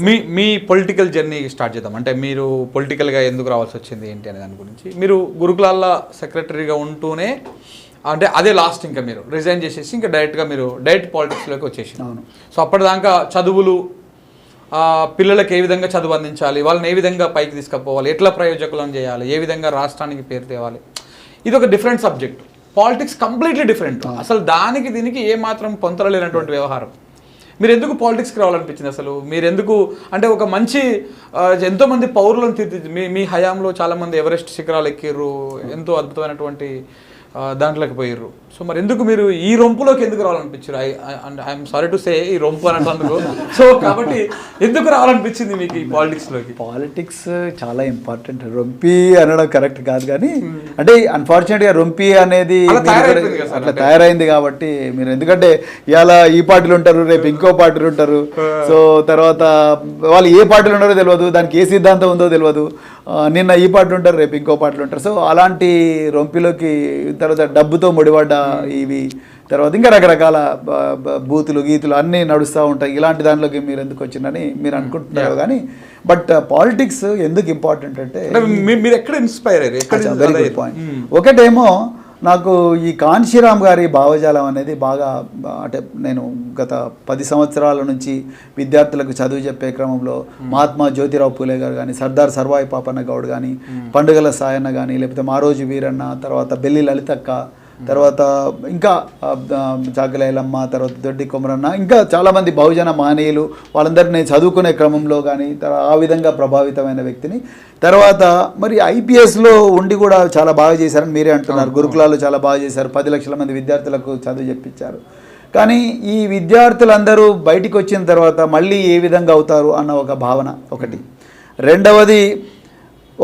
మీ మీ political journey start చేద్దాం. అంటే మీరు పొలిటికల్గా ఎందుకు రావాల్సి వచ్చింది ఏంటి అనే దాని గురించి. మీరు గురుకులాల సెక్రటరీగా ఉంటూనే అంటే అదే లాస్ట్ ఇంకా మీరు రిజైన్ చేసేసి ఇంకా డైరెక్ట్గా మీరు డైరెక్ట్ పాలిటిక్స్లోకి వచ్చేసి. అవును. సో అప్పటిదాకా చదువులు పిల్లలకు ఏ విధంగా చదువు అందించాలి వాళ్ళని ఏ విధంగా పైకి తీసుకుపోవాలి ఎట్లా ప్రయోజకులను చేయాలి ఏ విధంగా రాష్ట్రానికి పేరు తేవాలి. ఇది ఒక different subject politics completely different అసలు దానికి దీనికి ఏ మాత్రం పొంతరలేనటువంటి వ్యవహారం. మీరు ఎందుకు పాలిటిక్స్కి రావాలనిపించింది అసలు? మీరు ఎందుకు అంటే ఒక మంచి ఎంతోమంది పౌరులను తీర్చి మీ మీ హయాంలో చాలామంది ఎవరెస్ట్ శిఖరాలు ఎక్కిర్రు ఎంతో అద్భుతమైనటువంటి దాంట్లోకి పోయిర్రు. సో మరి ఎందుకు మీరు ఈ రొంపులోకి ఎందుకు రావాలనిపించారు? I I'm sorry to say ఈ రొంపు అన్నట్టు సో కాబట్టి ఎందుకు రావాలనిపించింది మీకు ఈ పాలిటిక్స్లోకి పాలిటిక్స్ చాలా ఇంపార్టెంట్ రొంపి అనడం కరెక్ట్ కాదు కానీ అంటే అన్ఫార్చునేట్గా రొంపి అనేది అట్లా తయారైంది కాబట్టి మీరు ఎందుకంటే ఇవాళ ఈ పార్టీలు ఉంటారు రేపు ఇంకో పార్టీలు ఉంటారు. సో తర్వాత వాళ్ళు ఏ పార్టీలు ఉన్నారో తెలియదు దానికి ఏ సిద్ధాంతం ఉందో తెలియదు. నిన్న ఈ పార్టీ ఉంటారు రేపు ఇంకో పార్టీలు ఉంటారు. సో అలాంటి రొంపిలోకి తర్వాత డబ్బుతో ముడిపడ్డ ఇవి తర్వాత ఇంకా రకరకాల బూతులు గీతులు అన్నీ నడుస్తూ ఉంటాయి. ఇలాంటి దాంట్లోకి మీరు ఎందుకు వచ్చిందని మీరు అనుకుంటున్నారు కానీ బట్ పాలిటిక్స్ ఎందుకు ఇంపార్టెంట్ అంటే మీరు ఎక్కడ ఇన్స్పైర్ అయ్యారు? వెరీ గుడ్ పాయింట్ ఒకటేమో నాకు ఈ కాంశీరామ్ గారి భావజాలం అనేది బాగా అంటే నేను గత పది సంవత్సరాల నుంచి విద్యార్థులకు చదువు చెప్పే క్రమంలో మహాత్మా జ్యోతిరావు పూలే గారు కానీ సర్దార్ సర్వాయి పాపన్న గౌడ్ కానీ పండుగల సాయన్న కానీ లేకపోతే మారోజు వీరన్న తర్వాత బెల్లి లలితక్క తర్వాత ఇంకా చాకలేలమ్మ తర్వాత దొడ్డి కొమరన్న ఇంకా చాలామంది బహుజన మహనీయులు వాళ్ళందరినీ చదువుకునే క్రమంలో కానీ ఆ విధంగా ప్రభావితమైన వ్యక్తిని. తర్వాత మరి ఐపీఎస్లో ఉండి కూడా చాలా బాగా చేశారని మీరే అంటున్నారు. గురుకులాలు చాలా బాగా చేశారు. పది లక్షల మంది విద్యార్థులకు చదువు చెప్పించారు కానీ ఈ విద్యార్థులందరూ బయటికి వచ్చిన తర్వాత మళ్ళీ ఏ విధంగా అవుతారు అన్న ఒక భావన ఒకటి. రెండవది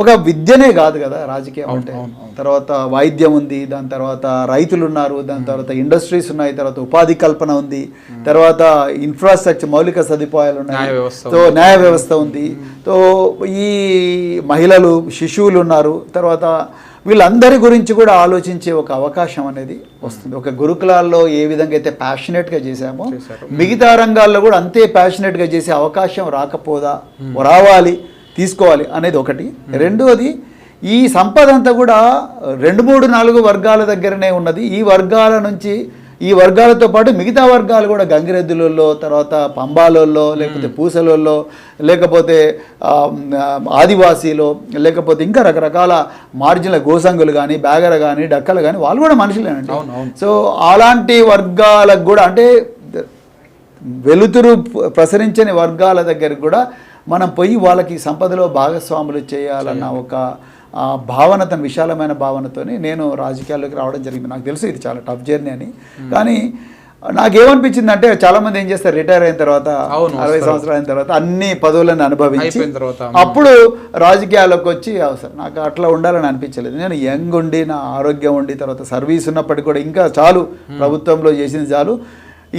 ఒక విద్యనే కాదు కదా రాజకీయం అంటే. తర్వాత వైద్యం ఉంది దాని తర్వాత రైతులు ఉన్నారు దాని తర్వాత ఇండస్ట్రీస్ ఉన్నాయి తర్వాత ఉపాధి కల్పన ఉంది తర్వాత ఇన్ఫ్రాస్ట్రక్చర్ మౌలిక సదుపాయాలు ఉన్నాయి. సో న్యాయ వ్యవస్థ ఉంది. సో ఈ మహిళలు శిశువులు ఉన్నారు. తర్వాత వీళ్ళందరి గురించి కూడా ఆలోచించే ఒక అవకాశం అనేది వస్తుంది. ఒక గురుకులాల్లో ఏ విధంగా అయితే ప్యాషనెట్గా చేశామో మిగతా రంగాల్లో కూడా అంతే ప్యాషనెట్గా చేసే అవకాశం రాకపోదా రావాలి. తీసుకోవాలి అనేది ఒకటి. రెండోది ఈ సంపద అంతా కూడా రెండు మూడు నాలుగు వర్గాల దగ్గరనే ఉన్నది. ఈ వర్గాల నుంచి ఈ వర్గాలతో పాటు మిగతా వర్గాలు కూడా గంగిరెద్దులలో తర్వాత పంబాలలో లేకపోతే పూసలలో లేకపోతే ఆదివాసీలో లేకపోతే ఇంకా రకరకాల మార్జిన్ల గోసంగులు కానీ బ్యాగర కానీ డక్కలు కానీ వాళ్ళు కూడా మనుషులేనండి. సో అలాంటి వర్గాలకు కూడా అంటే వెలుతురు ప్రసరించని వర్గాల దగ్గరికి కూడా మనం పోయి వాళ్ళకి సంపదలో భాగస్వాములు చేయాలన్న ఒక భావన తన విశాలమైన భావనతోని నేను రాజకీయాల్లోకి రావడం జరిగింది. నాకు తెలుసు ఇది చాలా టఫ్ జర్నీ అని. కానీ నాకేమనిపించింది అంటే చాలా మంది ఏం చేస్తారు? రిటైర్ అయిన తర్వాత అరవై సంవత్సరాలు అయిన తర్వాత అన్ని పదవులను అనుభవించి అప్పుడు రాజకీయాల్లోకి వచ్చి అవసరం నాకు అట్లా ఉండాలని అనిపించలేదు. నేను యంగ్ ఉండి నా ఆరోగ్యం ఉండి తర్వాత సర్వీస్ ఉన్నప్పటికీ కూడా ఇంకా చాలు ప్రభుత్వంలో చేసింది చాలు.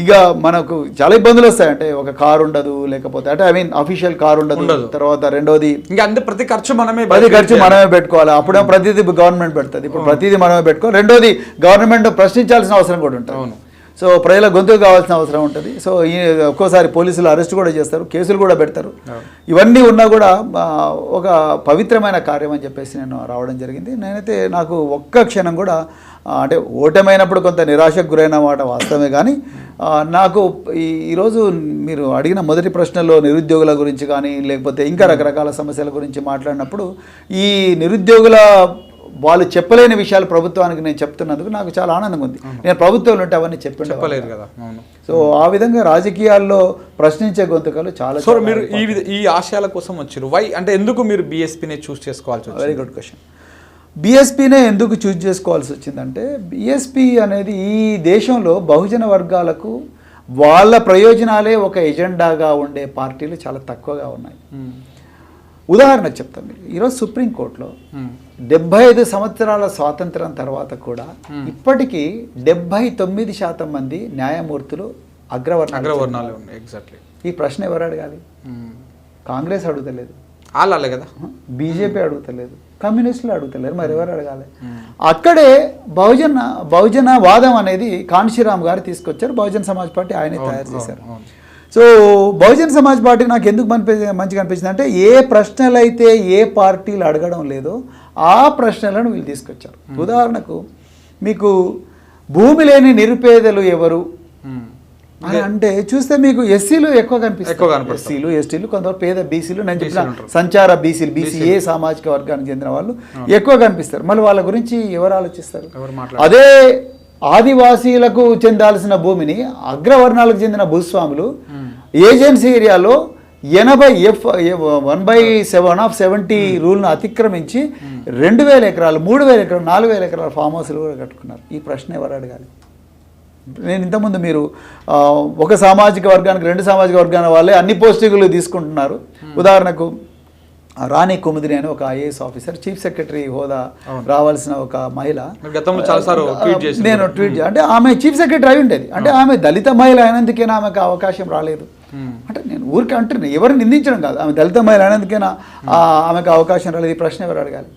ఇక మనకు చాలా ఇబ్బందులు వస్తాయి. అంటే ఒక కారు ఉండదు లేకపోతే అంటే ఐ మీన్ అఫీషియల్ కారు ఉండదు. తర్వాత రెండోది ఇంకా అంతే ప్రతి ఖర్చు మనమే ప్రతి ఖర్చు మనమే పెట్టుకోవాలి. అప్పుడే ప్రతిదీ గవర్నమెంట్ పెడుతుంది. ఇప్పుడు ప్రతిదీ మనమే పెట్టుకోవాలి రెండోది గవర్నమెంట్ ప్రశ్నించాల్సిన అవసరం కూడా ఉంటుంది. సో ప్రజల గొంతుకు కావాల్సిన అవసరం ఉంటుంది. సో ఈ ఒక్కోసారి పోలీసులు అరెస్ట్ కూడా చేస్తారు కేసులు కూడా పెడతారు. ఇవన్నీ ఉన్నా కూడా ఒక పవిత్రమైన కార్యం అని చెప్పేసి నేను రావడం జరిగింది. నేనైతే నాకు ఒక్క క్షణం కూడా అంటే ఓటమైనప్పుడు కొంత నిరాశకు గురైన మాట వాస్తవమే కానీ నాకు ఈ ఈరోజు మీరు అడిగిన మొదటి ప్రశ్నలో నిరుద్యోగుల గురించి కానీ లేకపోతే ఇంకా రకరకాల సమస్యల గురించి మాట్లాడినప్పుడు ఈ నిరుద్యోగుల వాళ్ళు చెప్పలేని విషయాలు ప్రభుత్వానికి నేను చెప్తున్నందుకు నాకు చాలా ఆనందంగా ఉంది నేను ప్రభుత్వంలో ఉంటే అవన్నీ చెప్పిండే చెప్పలేదు కదా. సో ఆ విధంగా రాజకీయాల్లో ప్రశ్నించే గొంతుకలు చాలా సో మీరు ఈ విధ ఈ ఆశయాల కోసం వచ్చారు వై అంటే ఎందుకు మీరు బీఎస్పీని చూస్ చేసుకోవాల్సి వెరీ గుడ్ క్వశ్చన్ బీఎస్పీనే ఎందుకు చూజ్ చేసుకోవాల్సి వచ్చిందంటే బీఎస్పీ అనేది ఈ దేశంలో బహుజన వర్గాలకు వాళ్ళ ప్రయోజనాలే ఒక ఎజెండాగా ఉండే పార్టీలు చాలా తక్కువగా ఉన్నాయి. మ్మ్. ఉదాహరణకు చెప్తాను మీకు. ఈరోజు సుప్రీంకోర్టులో మ్మ్. డెబ్బై ఐదు సంవత్సరాల స్వాతంత్రం తర్వాత కూడా ఇప్పటికీ డెబ్బై తొమ్మిది శాతం మంది న్యాయమూర్తులు అగ్రవర్ణ అగ్రవర్ణాలు ఉన్నాయి ఎగ్జాక్ట్లీ ఈ ప్రశ్న ఎవరు అడగాలి? కాంగ్రెస్ అడుగుతలేదు. వాళ్ళే కదా? బీజేపీ అడుగుతలేదు. కమ్యూనిస్టులు అడుగుతలేరు. మరి ఎవరు అడగాలి? అక్కడే బహుజన బహుజన వాదం అనేది కాన్షీరామ్ గారు తీసుకొచ్చారు. బహుజన్ సమాజ్ పార్టీ ఆయనే తయారు చేశారు. సో బహుజన్ సమాజ్ పార్టీ నాకు ఎందుకు మనిపి మంచిగా అనిపించింది అంటే ఏ ప్రశ్నలు అయితే ఏ పార్టీలు అడగడం లేదో ఆ ప్రశ్నలను వీళ్ళు తీసుకొచ్చారు. ఉదాహరణకు మీకు భూమి లేని నిరుపేదలు ఎవరు. అని అంటే చూస్తే మీకు ఎస్సీలు ఎక్కువ కనిపిస్తారు. ఎస్సీలు ఎస్టీలు కొంతవరకు పేద బీసీలు నేను చెప్పిన. సంచార బీసీలు బీసీ ఏ సామాజిక వర్గానికి చెందిన వాళ్ళు ఎక్కువ కనిపిస్తారు. మళ్ళీ వాళ్ళ గురించి ఎవరు ఆలోచిస్తారు. అదే ఆదివాసీలకు చెందాల్సిన భూమిని అగ్రవర్ణాలకు చెందిన భూస్వాములు ఏజెన్సీ ఏరియాలో ఎనభై F one by seven of seventy రూల్ను అతిక్రమించి రెండు వేల ఎకరాలు మూడు వేల ఎకరాలు నాలుగు వేల ఎకరాల ఫామ్ హౌస్లు కూడా కట్టుకున్నారు. ఈ ప్రశ్న ఎవరు అడగాలి? నేను ఇంతకుముందు మీరు ఒక సామాజిక వర్గానికి రెండు సామాజిక వర్గాల వాళ్ళే అన్ని పోస్టింగులు తీసుకుంటున్నారు. ఉదాహరణకు రాణి కుముదిని అని ఒక ఐఏఎస్ ఆఫీసర్ చీఫ్ సెక్రటరీ హోదా రావాల్సిన ఒక మహిళ. నేను ట్వీట్ అంటే ఆమె చీఫ్ సెక్రటరీ అయి ఉండేది. అంటే ఆమె దళిత మహిళ అయినందుకైనా ఆమెకు అవకాశం రాలేదు. అంటే నేను ఊరికే అంటున్నా ఎవరిని నిందించడం కాదు. ఆమె దళిత మహిళ అయినందుకైనా ఆ, ఆమెకు అవకాశం రాలేదు. ఈ ప్రశ్న ఎవరు అడగాలి.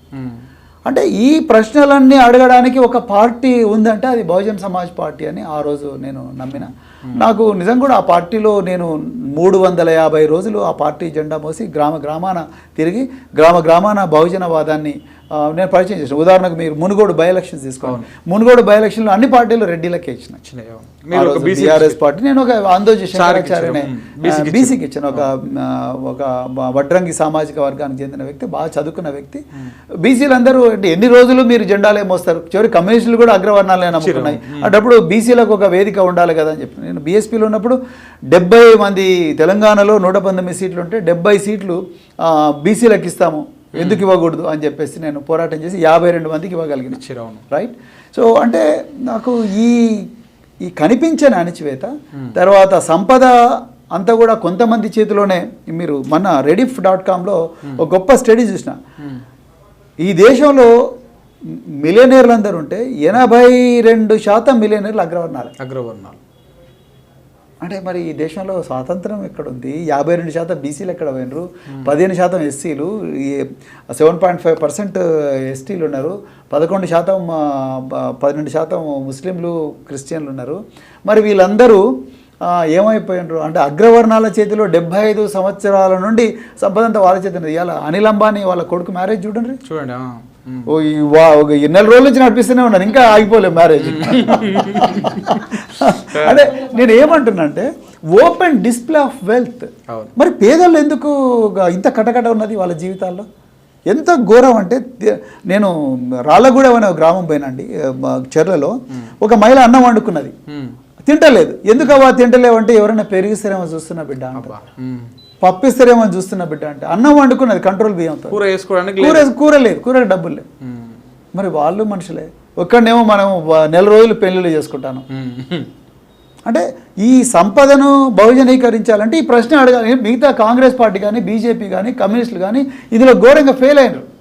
అంటే ఈ ప్రశ్నలన్నీ అడగడానికి ఒక పార్టీ ఉందంటే అది బహుజన్ సమాజ్ పార్టీ అని ఆ రోజు నేను నమ్మిన. నాకు నిజం కూడా ఆ పార్టీలో నేను మూడు వందల యాభై రోజులు ఆ పార్టీ జెండా మోసి గ్రామ గ్రామాన తిరిగి గ్రామ గ్రామాన బహుజనవాదాన్ని నేను పరిచయం చేసిన. ఉదాహరణకు మీరు మునుగోడు బై ఎలక్షన్స్ తీసుకోండి మునుగోడు బై ఎలక్షన్లో అన్ని పార్టీలు రెడ్డిలకే ఇచ్చిన బీఆర్ఎస్ పార్టీ నేను ఒక. మ్మ్. బీసీకి ఇచ్చాను ఒక ఒక వడ్రంగి సామాజిక వర్గానికి చెందిన వ్యక్తి బాగా చదువుకున్న వ్యక్తి. బీసీలు అందరూ అంటే ఎన్ని రోజులు మీరు జెండాలే మోస్తారు? చివరి కమ్యూనిస్టులు కూడా అగ్రవర్ణాలే నమ్ముకున్నాయి. అటప్పుడు బీసీలకు ఒక వేదిక ఉండాలి కదా అని చెప్పి నేను బీఎస్పీలో ఉన్నప్పుడు డెబ్బై మంది తెలంగాణలో నూట పంతొమ్మిది సీట్లు ఉంటే డెబ్బై సీట్లు బీసీలకు ఇస్తాము. ఎందుకు ఇవ్వకూడదు అని చెప్పేసి నేను పోరాటం చేసి యాభై రెండు మందికి ఇవ్వగలిగిన. ఇచ్చారు, అవును. రైట్ సో అంటే నాకు ఈ ఈ కనిపించని అణచివేత తర్వాత సంపద అంతా కూడా కొంతమంది చేతిలోనే మీరు మన రెడిఫ్ డాట్ కామ్లో ఒక గొప్ప స్టడీ చూసిన. ఈ దేశంలో మిలియనీర్లు అందరూ ఉంటే ఎనభై రెండు శాతం మిలియనీర్లు అగ్రవర్ణాలు. అగ్రవర్ణాలు. అంటే మరి ఈ దేశంలో స్వాతంత్రం ఎక్కడ ఉంది యాభై రెండు శాతం బీసీలు ఎక్కడ పోయినరు? పదిహేను శాతం ఎస్సీలు ఈ సెవెన్ పాయింట్ ఫైవ్ పర్సెంట్ ఎస్టీలు ఉన్నారు. పదకొండు శాతం పన్నెండు శాతం ముస్లింలు క్రిస్టియన్లు ఉన్నారు. మరి వీళ్ళందరూ ఏమైపోయినరు? అంటే అగ్రవర్ణాల చేతిలో డెబ్బై ఐదు సంవత్సరాల నుండి సంపద అంతా వాళ్ళ చేతి ఇవాళ అనిల్ అంబానీ వాళ్ళ కొడుకు మ్యారేజ్ చూడండి. చూడండి. ఓ ఈ నెల రోజుల నుంచి నడిపిస్తూనే ఉన్నాను ఇంకా ఆగిపోలేదు మ్యారేజ్ అంటే నేను ఏమంటున్నా అంటే ఓపెన్ డిస్ప్లే ఆఫ్ వెల్త్. మరి పేదలు ఎందుకు ఇంత కటకట ఉన్నది వాళ్ళ జీవితాల్లో? ఎంత ఘోరం అంటే నేను రాళ్ళగూడెం అనే గ్రామం పోయినండి చెర్లలో. ఒక మహిళ అన్నం వండుకున్నది. తింటలేదు. ఎందుకు అవ్వ తింటలేవు అంటే ఎవరైనా పెరిగిస్తారేమో చూస్తున్నా బిడ్డ. పప్పిస్తారేమో అని చూస్తున్నా బిడ్డ అంటే. అన్నం వండుకున్నది కంట్రోల్ బియ్యంతో కూర వేసుకోవడానికి కూర. కూర లేదు కూరకు డబ్బులు లేవు. మరి వాళ్ళు మనుషులే. ఒక్కడనేమో మనం నెల రోజులు పెళ్ళిళ్ళు చేసుకుంటాను. అంటే ఈ సంపదను బహుజనీకరించాలంటే ఈ ప్రశ్న అడగాలి. మిగతా కాంగ్రెస్ పార్టీ కానీ బీజేపీ కానీ కమ్యూనిస్టులు కానీ ఇందులో ఘోరంగా ఫెయిల్ అయినారు.